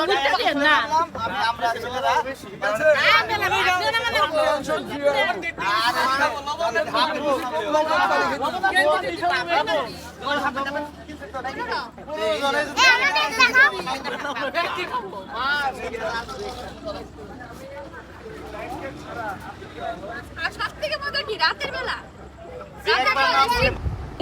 ঘুরতে দিয়ে না আমরা ছেলেরা আর সব থেকে মজা কি? রাতের বেলা?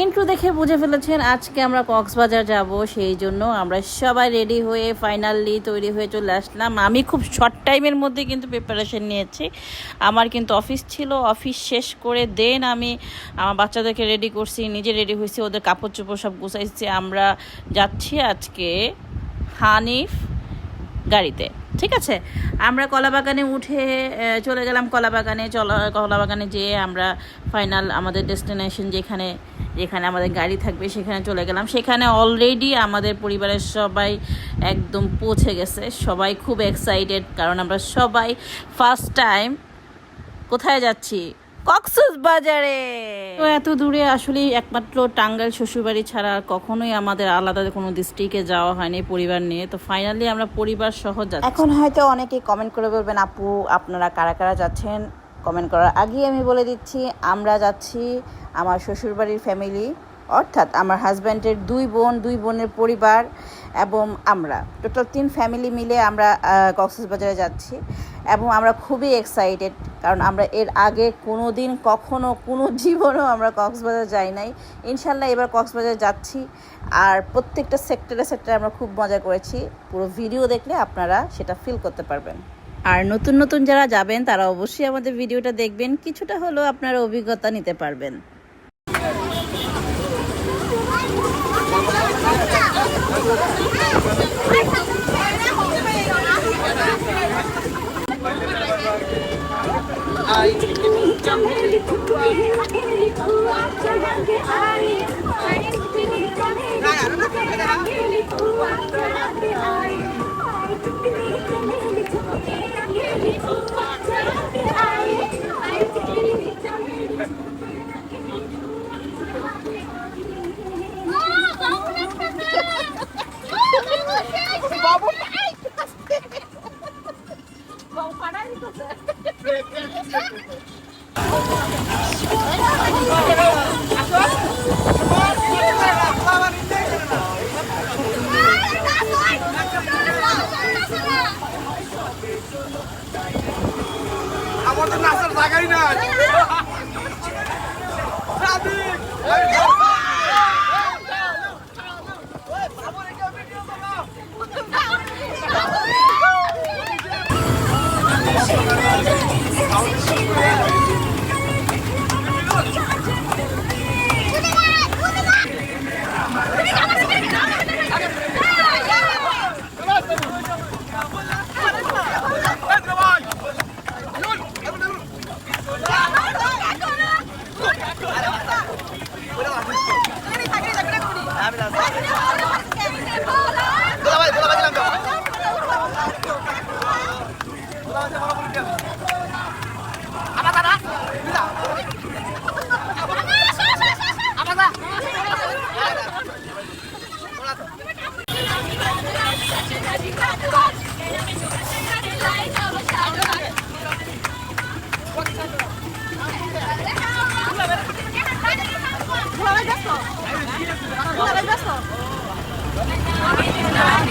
ইন্ট্রো দেখে বুঝে ফেলেছেন, আজকে আমরা কক্সবাজার যাব, সেই জন্য আমরা সবাই রেডি হয়ে ফাইনালি তৈরি হয়ে চলে আসলাম। আমি খুব শর্ট টাইমের মধ্যে কিন্তু প্রিপারেশন নিয়েছি। আমার কিন্তু অফিস ছিল অফিস শেষ করে দেন আমি আমার বাচ্চাদেরকে রেডি করছি, নিজে রেডি হয়েছি, ওদের কাপড় চোপড় সব গুছাইছি। আমরা যাচ্ছি আজকে হানিফ গাড়িতে, ঠিক আছে? আমরা কলাবাগানে উঠে চলে গেলাম কলাবাগানে, চলা, কলাবাগানে যেয়ে আমরা ফাইনাল আমাদের ডেস্টিনেশন যেখানে যেখানে আমাদের গাড়ি থাকবে, সেখানে চলে গেলাম। সেখানে অলরেডি আমাদের পরিবারের সবাই একদম পৌঁছে গেছে। সবাই খুব এক্সাইটেড কারণ আমরা সবাই ফার্স্ট টাইম কোথায় যাচ্ছি? কক্সস বাজারে। তো এত দূরে আসলে একমাত্র টাঙ্গাইল শ্বশুরবাড়ি ছাড়া আর কখনোই আমাদের আলাদা কোনো ডিস্ট্রিক্টে যাওয়া হয়নি পরিবার নিয়ে। তো ফাইনালি আমরা পরিবার সহ যাচ্ছি। এখন হয়তো অনেকে কমেন্ট করে বলবেন আপু আপনারা কারা কারা যাচ্ছেন? কমেন্ট করার আগেই আমি বলে দিচ্ছি আমরা যাচ্ছি আমার শ্বশুরবাড়ির ফ্যামিলি অর্থাৎ আমার হাজব্যান্ডের দুই বোন, দুই বোনের পরিবার এবং আমরা। টোটাল তিন ফ্যামিলি মিলে আমরা কক্সবাজারে যাচ্ছি এবং আমরা খুবই এক্সাইটেড কারণ আমরা এর আগে কোনো দিন কখনো, কোনো জীবনও আমরা কক্সবাজার যাই নাই। ইনশাল্লাহ এবার কক্সবাজার যাচ্ছি আর প্রত্যেকটা সেক্টরে সেক্টরে আমরা খুব মজা করেছি। পুরো ভিডিও দেখলে আপনারা সেটা ফিল করতে পারবেন। আর নতুন নতুন যারা যাবেন, তারা অবশ্যই আমাদের ভিডিওটা দেখবেন। কিছুটা হলেও আপনারা অভিজ্ঞতা নিতে পারবেন।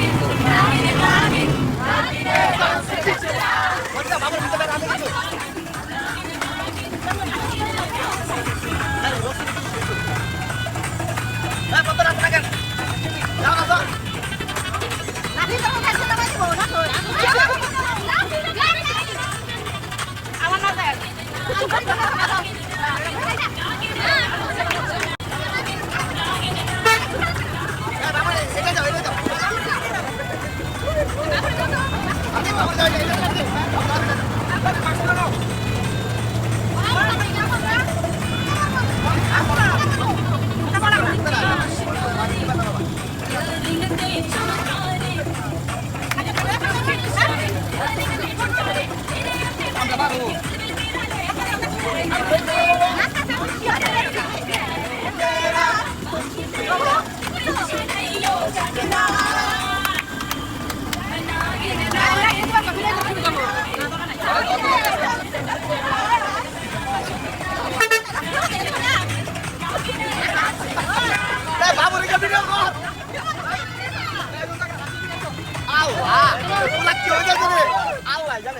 ่สุดนะ 아우 아 몰라 기억이 안 나네 아우 알잖아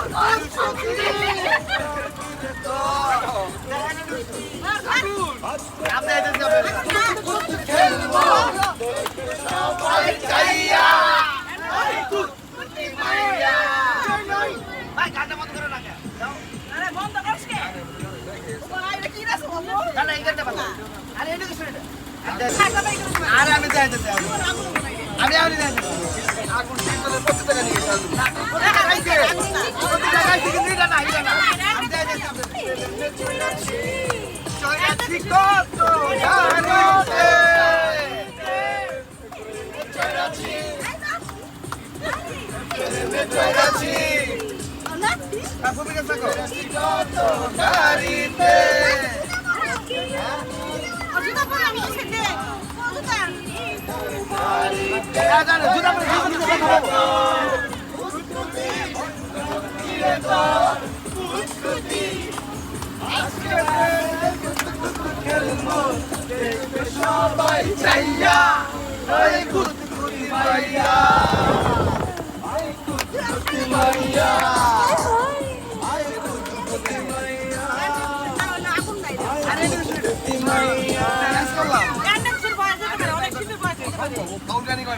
আরে আমি যাই যাই আমি আমি যাই আগুন সিঙ্গলে কত টাকা নিয়ে চালু খাইছে? কত টাকা খাইছে কিন্তু এটা না এটা না আমি যাই যাই চয়রাছি কত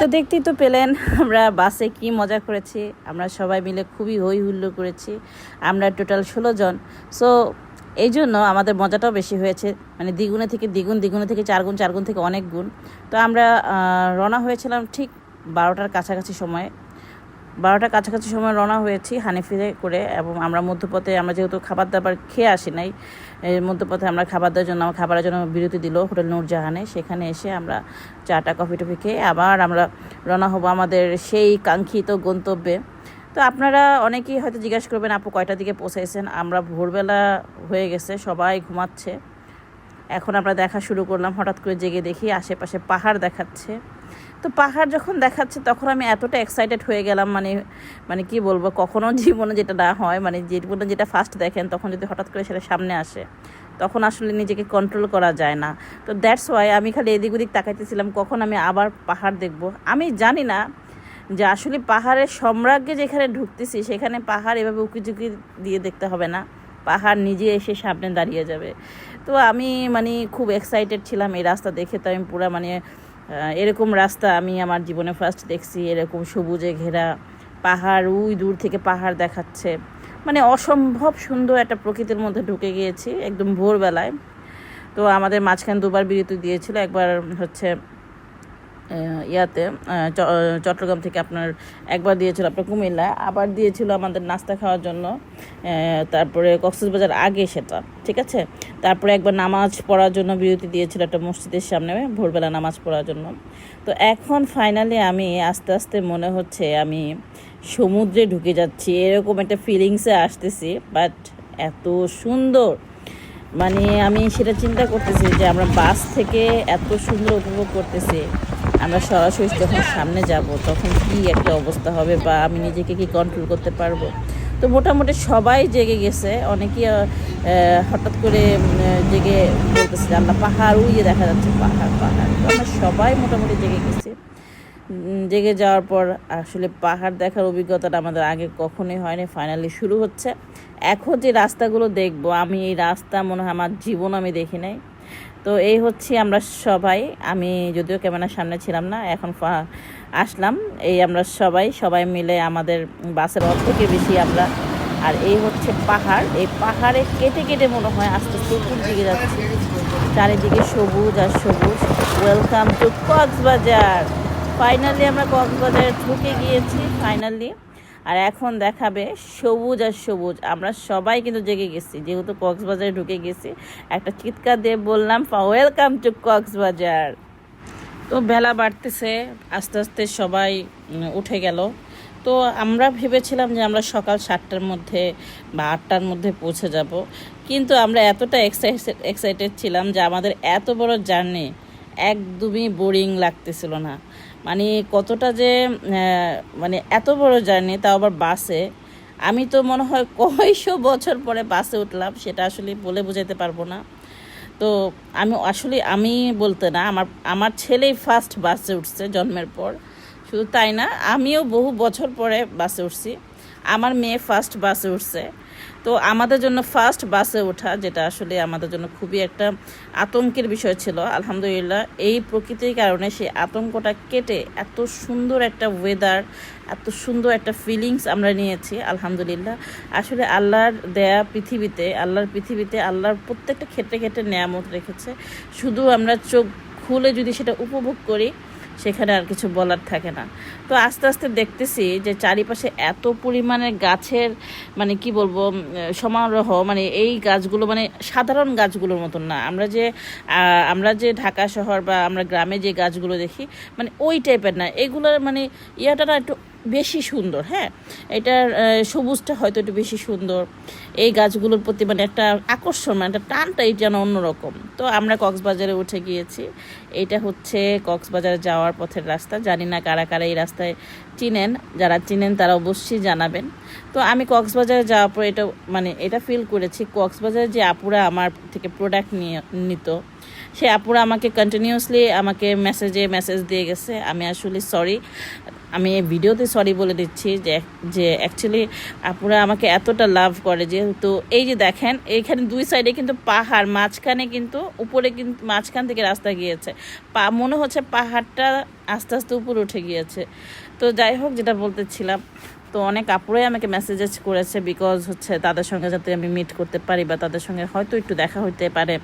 তো দেখতেই তো পেলেন, আমরা বাসে কি মজা করেছি। আমরা সবাই মিলে খুবই হই হুল্লো করেছি। আমরা টোটাল ষোলো জন। সো এই জন্য আমাদের মজাটাও বেশি হয়েছে। মানে দ্বিগুণে থেকে দ্বিগুণ, দ্বিগুণে থেকে চার গুণ চার গুণ থেকে অনেক গুণ। তো আমরা রওনা হয়েছিলাম ঠিক বারোটার কাছাকাছি সময়ে। বারোটার কাছাকাছি সময় রওনা হয়েছি হানিফিরে করে এবং আমরা মধ্যপথে, আমরা যেহেতু খাবার দাবার খেয়ে আসি নাই মধ্যপথে আমরা খাবার দেওয়ার জন্য, আমার খাবারের জন্য বিরতি দিল হোটেল নূরজাহানে। সেখানে এসে আমরা চাটা, কফি, টফি খেয়ে আবার আমরা রওনা হব আমাদের সেই কাঙ্ক্ষিত গন্তব্যে। তো আপনারা অনেকেই হয়তো জিজ্ঞাসা করবেন, আপু কয়টার দিকে পৌঁছাইছেন আমরা ভোরবেলা হয়ে গেছে, সবাই ঘুমাচ্ছে। এখন আমরা দেখা শুরু করলাম, হঠাৎ করে জেগে দেখি আশেপাশে পাহাড় দেখাচ্ছে। তো পাহাড় যখন দেখাচ্ছে, তখন আমি এতটা এক্সাইটেড হয়ে গেলাম মানে মানে কি বলব, কখনো জীবনে যেটা না হয় মানে জীবনে যেটা ফার্স্ট দেখেন, তখন যদি হঠাৎ করে সেটা সামনে আসে, তখন আসলে নিজেকে কন্ট্রোল করা যায় না। তো দ্যাটস ওয়াই আমি খালি এদিক ওদিক তাকাইতেছিলাম, কখন আমি আবার পাহাড় দেখব। আমি জানি না যে আসলে পাহাড়ের সম্রাজ্ঞে যেখানে ঢুকতেছি, সেখানে পাহাড় এভাবে উকিঝুঁকি দিয়ে দেখতে হবে না। পাহাড় নিজে এসে সামনে দাঁড়িয়ে যাবে। তো আমি মানে খুব এক্সাইটেড ছিলাম এই রাস্তা দেখে, তো আমি পুরো মানে এরকম রাস্তা আমি আমার জীবনে ফার্স্ট দেখছি, এরকম সবুজে ঘেরা পাহাড়, উই দূর থেকে পাহাড় দেখাচ্ছে। মানে অসম্ভব সুন্দর একটা প্রকৃতির মধ্যে ঢুকে গিয়েছি, একদম ভোরবেলায়। তো আমাদের মাঝখানে দুবার বিরতি দিয়েছিল, একবার হচ্ছে ইয়াতে চট্টগ্রাম থেকে আপনার একবার দিয়েছিল আপনার কুমিল্লা, আবার দিয়েছিল আমাদের নাস্তা খাওয়ার জন্য তারপরে কক্সবাজার আগে সেটা, ঠিক আছে? তারপরে একবার নামাজ পড়ার জন্য বিরতি দিয়েছিল একটা মসজিদের সামনে, ভোরবেলা নামাজ পড়ার জন্য। তো এখন ফাইনালি আমি আস্তে আস্তে মনে হচ্ছে আমি সমুদ্রে ঢুকে যাচ্ছি, এরকম একটা ফিলিংসে আসতেছি বাট এত সুন্দর! মানে আমি সেটা চিন্তা করতেছি যে আমরা বাস থেকে এত সুন্দর উপভোগ করতেছি, আমরা সরাসরি যখন সামনে যাব, তখন কি একটা অবস্থা হবে বা আমি নিজেকে কি কন্ট্রোল করতে পারব? তো মোটামুটি সবাই জেগে গেছে, অনেকেই হঠাৎ করে জেগে বলতেছে, আমরা পাহাড় উইয়ে দেখা যাচ্ছে পাহাড় পাহাড়। তো আমরা সবাই মোটামুটি জেগে গেছি। জেগে যাওয়ার পর আসলে পাহাড় দেখার অভিজ্ঞতাটা আমাদের আগে কখনোই হয়নি ফাইনালি শুরু হচ্ছে। এখন যে রাস্তাগুলো দেখব, আমি এই রাস্তা মনে হয় আমার জীবন আমি দেখি নাই। তো এই হচ্ছে আমরা সবাই, আমি যদিও ক্যামেরার সামনে ছিলাম না, এখন আসলাম। এই আমরা সবাই সবাই মিলে আমাদের বাসের অর্ধেকে বেশি আমরা। আর এই হচ্ছে পাহাড়, এই পাহাড়ে কেটে কেটে মনে হয় আস্তে আস্তে উপর দিকে যাচ্ছে। চারিদিকে সবুজ আর সবুজ। Welcome to Cox's Bazar. ফাইনালি আমরা কক্সবাজারে ঢুকে গিয়েছি ফাইনালি আর এখন দেখাবে সবুজ আর সবুজ। আমরা সবাই কিন্তু জেগে গেছি। যেহেতু কক্সবাজারে ঢুকে গেছি, একটা চিৎকার দিয়ে বললাম ওয়েলকাম টু কক্সবাজার। তো বেলা বাড়তেছে, আস্তে আস্তে সবাই উঠে গেল। তো আমরা ভেবেছিলাম যে আমরা সকাল সাতটার মধ্যে বা আটটার মধ্যে পৌঁছে যাব। কিন্তু আমরা এতটা এক্সাইটেড এক্সাইটেড ছিলাম যে আমাদের এত বড় জার্নি, একদমই বোরিং লাগতেছিল না। মানে কতটা যে মানে এত বড় জার্নি, তাও আবার বাসে। আমি তো মনে হয় কয়শো বছর পরে বাসে উঠলাম, সেটা আসলে বলে বোঝাতে পারব না। তো আমি, আসলে আমি বলতে না, আমার আমার ছেলেই ফার্স্ট বাসে উঠছে জন্মের পর। শুধু তাই না, আমিও বহু বছর পরে বাসে উঠছি। আমার মেয়ে ফার্স্ট বাসে উঠছে। তো আমাদের জন্য ফার্স্ট বাসে ওঠা, যেটা আসলে আমাদের জন্য খুবই একটা আতঙ্কের বিষয় ছিল, আলহামদুলিল্লাহ। এই প্রকৃতির কারণে সেই আতঙ্কটা কেটে এত সুন্দর একটা ওয়েদার এত সুন্দর একটা ফিলিংস আমরা নিয়েছি, আলহামদুলিল্লাহ। আসলে আল্লাহর দেয়া পৃথিবীতে, আল্লাহর পৃথিবীতে আল্লাহর প্রত্যেকটা ক্ষেত্রে ক্ষেত্রে নেয়ামত রেখেছে। শুধু আমরা চোখ খুলে যদি সেটা উপভোগ করি সেখানে আর কিছু বলার থাকে না। তো আস্তে আস্তে দেখতেছি যে চারিপাশে এত পরিমাণে গাছের মানে কি বলব সমারোহ মানে এই গাছগুলো মানে সাধারণ গাছগুলোর মতন না। আমরা যে আমরা যে ঢাকা শহর বা আমরা গ্রামে যে গাছগুলো দেখি মানে ওই টাইপের না। এগুলোর মানে ইয়াটা না একটু বেশি সুন্দর হ্যাঁ? এটার সবুজটা হয়তো একটু বেশি সুন্দর। এই গাছগুলোর প্রতি মানে একটা আকর্ষণ মানে একটা টানটাই যেন অন্যরকম। তো আমরা কক্সবাজারে উঠে গিয়েছি। এটা হচ্ছে কক্সবাজারে যাওয়ার পথের রাস্তা। জানি না কারা কারা এই রাস্তায় চিনেন। যারা চিনেন তারা অবশ্যই জানাবেন। তো আমি কক্সবাজারে যাওয়ার পর এটা মানে এটা ফিল করেছি। কক্সবাজারে যে আপুরা আমার থেকে প্রোডাক্ট নিয়ে, নিত, সে আপুরা আমাকে কন্টিনিউয়াসলি আমাকে মেসেজে মেসেজ দিয়ে গেছে। আমি আসলে সরি আমি এই ভিডিওতে সরি বলে দিচ্ছি যে যে অ্যাকচুয়ালি আপুরা আমাকে এতটা লাভ করে, যেহেতু এই যে দেখেন, এইখানে দুই সাইডে কিন্তু পাহাড়, মাঝখানে কিন্তু উপরে কিন্তু মাঝখান থেকে রাস্তা গিয়েছে। পা, মনে হচ্ছে পাহাড়টা আস্তে আস্তে উপরে উঠে গিয়েছে। তো যাই হোক, যেটা বলতেছিলাম, তো অনেক আপুরাই আমাকে মেসেজেস করেছে বিকজ হচ্ছে তাদের সঙ্গে যাতে আমি মিট করতে পারি বা তাদের সঙ্গে হয়তো একটু দেখা হইতে পারে।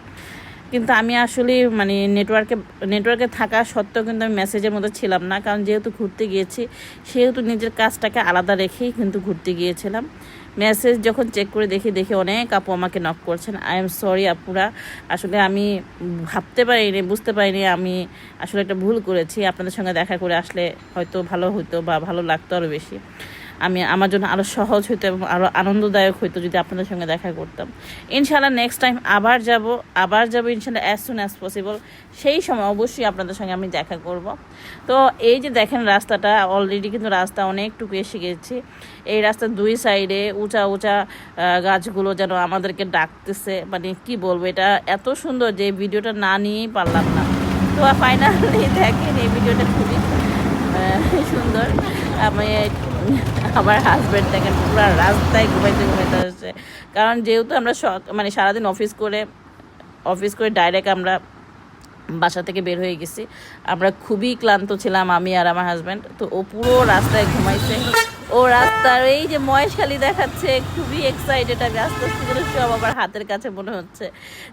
কিন্তু আমি আসলে মানে নেটওয়ার্কে নেটওয়ার্কে থাকা সত্ত্বেও কিন্তু আমি মেসেজের মধ্যে ছিলাম না। কারণ যেহেতু ঘুরতে গিয়েছি, সেহেতু নিজের কাজটাকে আলাদা রেখেই কিন্তু ঘুরতে গিয়েছিলাম। মেসেজ যখন চেক করে দেখি দেখি অনেক আপু আমাকে নক করছেন। আই এম সরি আপুরা, আসলে আমি ভাবতে পারিনি, বুঝতে পারিনি আমি আসলে একটা ভুল করেছি। আপনাদের সঙ্গে দেখা করে আসলে হয়তো ভালো হতো বা ভালো লাগতো আরও বেশি। আমি আমার জন্য আরও সহজ হতো এবং আরও আনন্দদায়ক হতো যদি আপনাদের সঙ্গে দেখা করতাম। ইনশাল্লাহ নেক্সট টাইম আবার যাব আবার যাব ইনশাল্লাহ অ্যাজ সুন অ্যাজ পসিবল সেই সময় অবশ্যই আপনাদের সঙ্গে আমি দেখা করব। তো এই যে দেখেন রাস্তাটা অলরেডি কিন্তু রাস্তা অনেকটুকু এসে গেছি। এই রাস্তার দুই সাইডে উঁচা উঁচা গাছগুলো যেন আমাদেরকে ডাকতেছে। মানে কি বলব, এটা এত সুন্দর যে ভিডিওটা না নিয়েই পারলাম না। তো ফাইনালি দেখেন এই ভিডিওটা খুবই সুন্দর। আমি আমার হাজব্যান্ড দেখেন, পুরো রাস্তায় ঘুমাইতে ঘুমাইতে আসছে। কারণ যেহেতু আমরা মানে সারাদিন অফিস করে অফিস করে ডাইরেক্ট আমরা বাসা থেকে বের হয়ে গেছি। আমরা খুবই ক্লান্ত ছিলাম আমি আর আমার হাজব্যান্ড তো ও পুরো রাস্তায় ঘুমাইছে। ও রাস্তার এই যে মহেশখালী দেখাচ্ছে, খুবই এক্সাইটেড আমি আস্তে আস্তে করে সব আমার হাতের কাছে মনে হচ্ছে।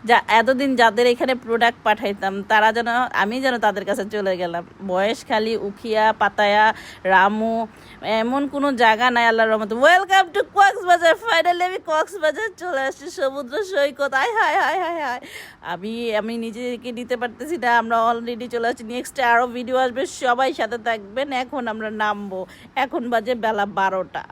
যা, এতদিন যাদের এখানে প্রোডাক্ট পাঠাইতাম, তারা যেন, আমি যেন তাদের কাছে চলে গেলাম। মহেশখালী, উখিয়া, পাতায়া, রামু, এমন কোনো জায়গা নাই আল্লাহর রহমতে। ওয়েলকাম টু কক্সবাজার ফাইনালি আমি কক্সবাজার চলে আসছি, সমুদ্র সৈকত। আয়, হায় হায় হায় হায়। আমি আমি নিজেকে নিতে পারতেছি না, আমরা অলরেডি চলে আসছি। নেক্সটে আরও ভিডিও আসবে, সবাই সাথে থাকবেন, এখন আমরা নামবো। এখন বাজে বেলা বারোটা।